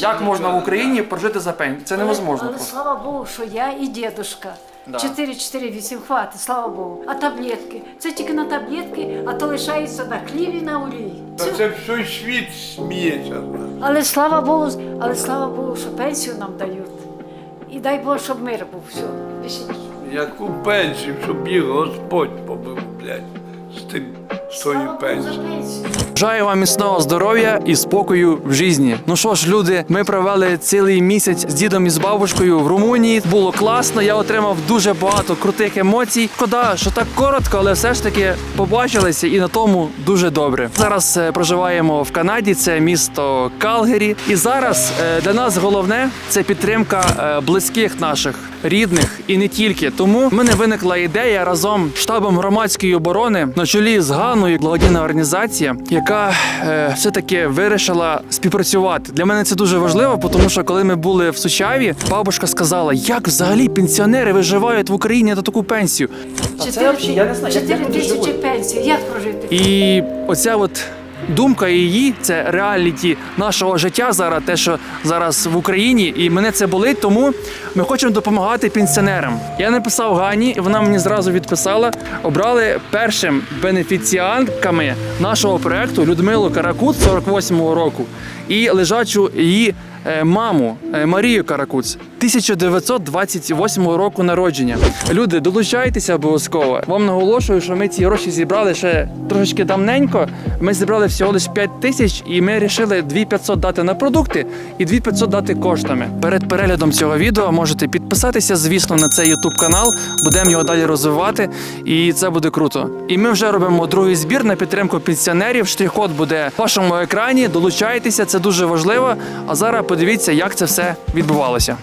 Як можна в Україні прожити за пенсію? Це невозможно Але, але просто. слава Богу, що я і дідушка. Да. 4-4-8 хватить, слава Богу. А таблетки? Це тільки на таблетки, а то лишається на хліб і на олії. Та Це- це всій світ сміється. Але слава Богу, але слава Богу, що пенсію нам дають. І дай Бог, щоб мир був. Все. Більше ні. Яку пенсію, щоб їх Господь побив, блядь, з тим, з тою Слава Богу за пенсією. пенсію. Бажаю вам міцного здоров'я і спокою в житті. Ну що ж, люди, ми провели цілий місяць з дідом і з бабушкою в Румунії. Було класно. Я отримав дуже багато крутих емоцій. Шкода, що так коротко, але все ж таки побачилися і на тому дуже добре. Зараз е, проживаємо в Канаді. Це місто Калгері. І зараз е, для нас головне це підтримка е, близьких наших рідних і не тільки. Тому в мене виникла ідея разом з штабом громадської оборони на чолі з Ганою, благодійна організація, яка е, все-таки вирішила співпрацювати. Для мене це дуже важливо, тому що коли ми були в Сучаві, бабушка сказала, як взагалі пенсіонери виживають в Україні на таку пенсію. Чотири чотири тисячі пенсії. Як прожити? І оця от думка її це реаліті нашого життя зараз, те, що зараз в Україні, і мене це болить, тому ми хочемо допомагати пенсіонерам. Я написав Гані, і вона мені зразу відписала. Обрали першим бенефіціантками нашого проекту Людмилу Каракут 48-го року і лежачу її маму е, Марію Каракуц 1928 року народження. Люди, долучайтеся обов'язково. Вам наголошую, що ми ці гроші зібрали ще трошечки давненько. Ми зібрали всього лише 5 тисяч, і ми вирішили 2500 дати на продукти і 2500 дати коштами. Перед переглядом цього відео можете підписатися, звісно, на цей YouTube канал. Будемо його далі розвивати, і це буде круто. І ми вже робимо другий збір на підтримку пенсіонерів. Штрих-код буде в вашому екрані. Долучайтеся, це дуже важливо. А зараз подивіться, як це все відбувалося.